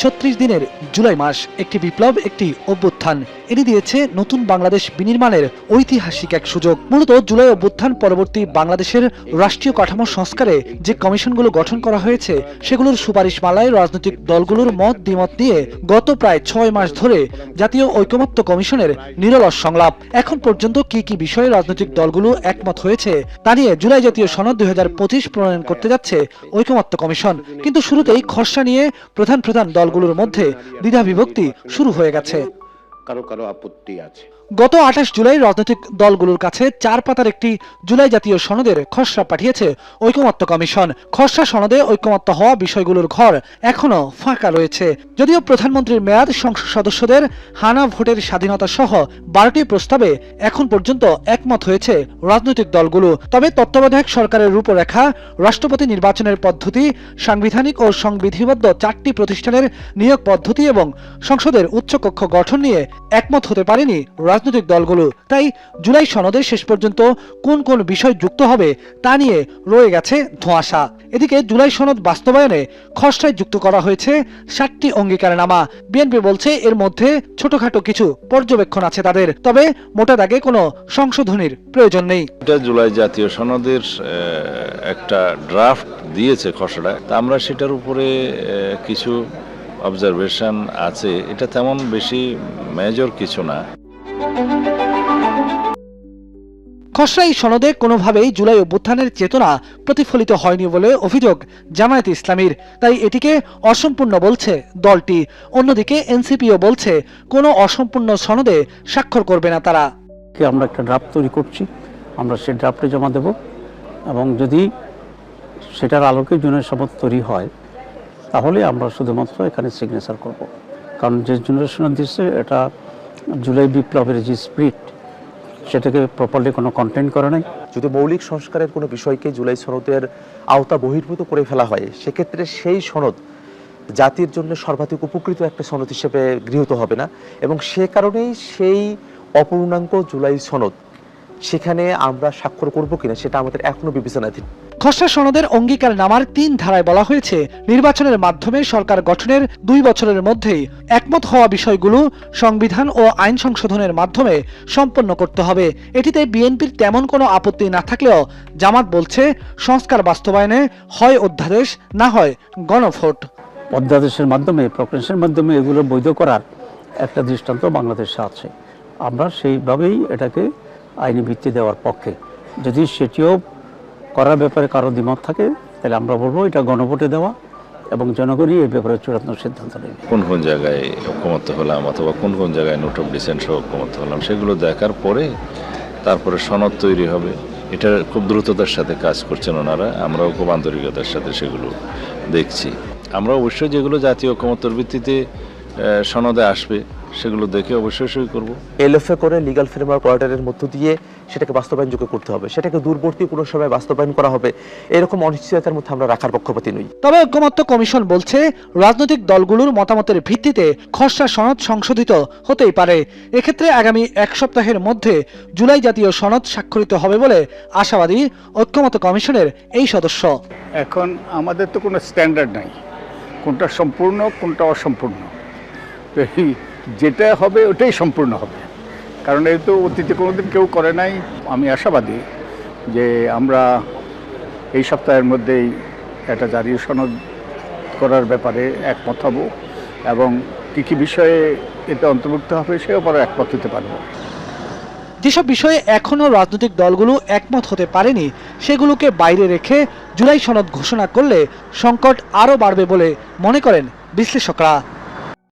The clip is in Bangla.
ছত্রিশ দিনের জুলাই মাস একটি বিপ্লব একটি অভ্যুত্থান। এটি দিয়েছে নতুন বাংলাদেশ বিনির্মাণের ঐতিহাসিক এক সুযোগ। মূলত জুলাই অভ্যুত্থান পরবর্তী বাংলাদেশের রাষ্ট্রীয় কাঠামো সংস্কারে যে কমিশনগুলো গঠন করা হয়েছে, সেগুলোর সুপারিশমালায় রাজনৈতিক দলগুলোর মত দ্বিমত নিয়ে গত প্রায় ছয় মাস ধরে জাতীয় ঐকমত্য কমিশনের নিরলস সংলাপ। এখন পর্যন্ত কি কি বিষয়ে রাজনৈতিক দলগুলো একমত হয়েছে, তা নিয়ে জুলাই জাতীয় সনদ দুই হাজার পঁচিশ প্রণয়ন করতে যাচ্ছে ঐকমত্য কমিশন। কিন্তু শুরুতেই খসড়া নিয়ে প্রধান প্রধান দলগুলোর মধ্যে দ্বিধা বিভক্তি শুরু হয়ে গেছে। কারও কারও আপত্তি আছে। গত আঠাশ জুলাই রাজনৈতিক দলগুলোর কাছে চার পাতার একটি জুলাই জাতীয় সনদের খসড়া পাঠিয়েছে ঐকমত্য কমিশন। খসড়া সনদে ঐকমত্য হওয়া বিষয়গুলোর ঘর এখনও ফাঁকা রয়েছে। যদিও প্রধানমন্ত্রীর মেয়াদ সংসদ সদস্যদের হানা ভোটের স্বাধীনতা সহ বারোটি প্রস্তাবে এখন পর্যন্ত একমত হয়েছে রাজনৈতিক দলগুলো। তবে তত্ত্বাবধায়ক সরকারের রূপরেখা, রাষ্ট্রপতি নির্বাচনের পদ্ধতি, সাংবিধানিক ও সংবিধিবদ্ধ চারটি প্রতিষ্ঠানের নিয়োগ পদ্ধতি এবং সংসদের উচ্চকক্ষ গঠন নিয়ে একমত হতে পারেনি রাজনৈতিক দলগুলো। তাই জুলাই সনদে শেষ পর্যন্ত কোন কোন বিষয় যুক্ত হবে তা নিয়ে রয়ে গেছে ধোঁয়াশা। এদিকে জুলাই সনদ বাস্তবায়নে খসড়ায় যুক্ত করা হয়েছে সাতটি ষাটটি অঙ্গীকারনামা। বিএনপি বলছে এর মধ্যে ছোটখাটো কিছু পর্যবেক্ষণ আছে তাদের, তবে মোটা দাগে কোনো সংশোধনীর প্রয়োজন নেই। জুলাই জাতীয় সনদের একটা ড্রাফট দিয়েছে খসড়া তা আমরা সেটার উপরে কিছু অবজারভেশন আছে। এটা তেমন বেশি মেজর কিছু না। খসড়া এই সনদে কোনোভাবেই জুলাই অভ্যুত্থানের চেতনা প্রতিফলিত হয়নি বলে অভিযোগ জামায়াত ইসলামীর। তাই এটিকে অসম্পূর্ণ বলছে দলটি। অন্যদিকে এনসিপিও বলছে কোনো অসম্পূর্ণ সনদে স্বাক্ষর করবে না তারা। আমরা একটা ড্রাফট তৈরি করছি, আমরা সেই ড্রাফটে জমা দেব এবং যদি সেটার আলোকে জুনের শপথ তৈরি হয়, তাহলে আমরা শুধুমাত্র এখানে সিগনেচার করব। কারণ যে জেনারেশন দিচ্ছে এটা জুলাই বিপ্লবের যে স্প্রিট সেটাকে প্রপারলি কোনো কন্টেন্ট করে নাই। যদি মৌলিক সংস্কারের কোনো বিষয়কে জুলাই সনদের আওতা বহির্ভূত করে ফেলা হয়, সেক্ষেত্রে সেই সনদ জাতির জন্য সর্বাধিক উপকৃত একটা সনদ হিসেবে গৃহীত হবে না। এবং সে কারণেই সেই অপূর্ণাঙ্গ জুলাই সনদ সেখানে আমরা স্বাক্ষর করব কিনা সেটা আমাদের এখনও বিবেচনাধীন খসড়া সনদের অঙ্গীকার নামার তিন ধারায় বলা হয়েছে নির্বাচনের মাধ্যমে সরকার গঠনের দুই বছরের মধ্যেই একমত হওয়া বিষয়গুলো সংবিধান ও আইন সংশোধনের মাধ্যমে সম্পন্ন করতে হবে। এটিতে বিএনপির তেমন কোনো আপত্তি না থাকলেও জামাত বলছে সংস্কার বাস্তবায়নে হয় অধ্যাদেশ না হয় গণভোট। অধ্যাদেশের মাধ্যমে প্রক্রিয়ার মাধ্যমে এগুলো বৈধ করার একটা দৃষ্টান্ত বাংলাদেশে আছে। আমরা সেইভাবেই এটাকে আইনি ভিত্তি দেওয়ার পক্ষে। যদি সেটিও করার ব্যাপারে কারও দ্বিমত থাকে, তাহলে আমরা বলব এটা গণভোটে দেওয়া এবং জনগণই এই ব্যাপারে চূড়ান্ত সিদ্ধান্ত নেবে। কোন কোন জায়গায় ঐক্যমত্য হলাম অথবা কোন কোন জায়গায় নোট অফ ডিসেন্ট সহ হলাম, সেগুলো দেখার পরে তারপরে সনদ তৈরি হবে। এটা খুব দ্রুততার সাথে কাজ করছেন ওনারা, আমরাও খুব আন্তরিকতার সাথে সেগুলো দেখছি। আমরা অবশ্যই যেগুলো জাতীয় ঐক্যমত্যর ভিত্তিতে সনদে আসবে সেগুলো দেখে অবশ্যই সই করব। এলএফএ করে লিগাল ফ্রেমওয়ার্ক অর্ডারের মধ্য দিয়ে সেটাকে বাস্তবায়নযোগ্য করতে হবে। সেটাকে দূরবর্তী কোনো সময় বাস্তবায়ন করা হবে। এরকম অনিশ্চয়তার মধ্যে আমরা রাখার পক্ষপাতী নই। তবে ঐক্যমত্য কমিশন বলছে রাজনৈতিক দলগুলোর মতামতের ভিত্তিতে খসড়া সনদ সংশোধিত হতেই পারে। এক্ষেত্রে আগামী এক সপ্তাহের মধ্যে জুলাই জাতীয় সনদ স্বাক্ষরিত হবে বলে আশাবাদী ঐক্যমত্য কমিশনের এই সদস্য। এখন আমাদের তো কোনো স্ট্যান্ডার্ড নাই। কোনটা সম্পূর্ণ কোনটা অসম্পূর্ণ। যেটা হবে, ওটাই সম্পূর্ণ হবে। কারণ এই তো অতীতে কোনোদিন কেউ করে নাই। আমি আশাবাদী যে আমরা এই সপ্তাহের মধ্যেই একটা জাতীয় সনদ করার ব্যাপারে একমত হব এবং কী কী বিষয়ে এতে অন্তর্ভুক্ত হবে সে ব্যাপারে একমত হতে পারব। যেসব বিষয়ে এখনও রাজনৈতিক দলগুলো একমত হতে পারেনি, সেগুলোকে বাইরে রেখে জুলাই সনদ ঘোষণা করলে সংকট আরও বাড়বে বলে মনে করেন বিশ্লেষকরা।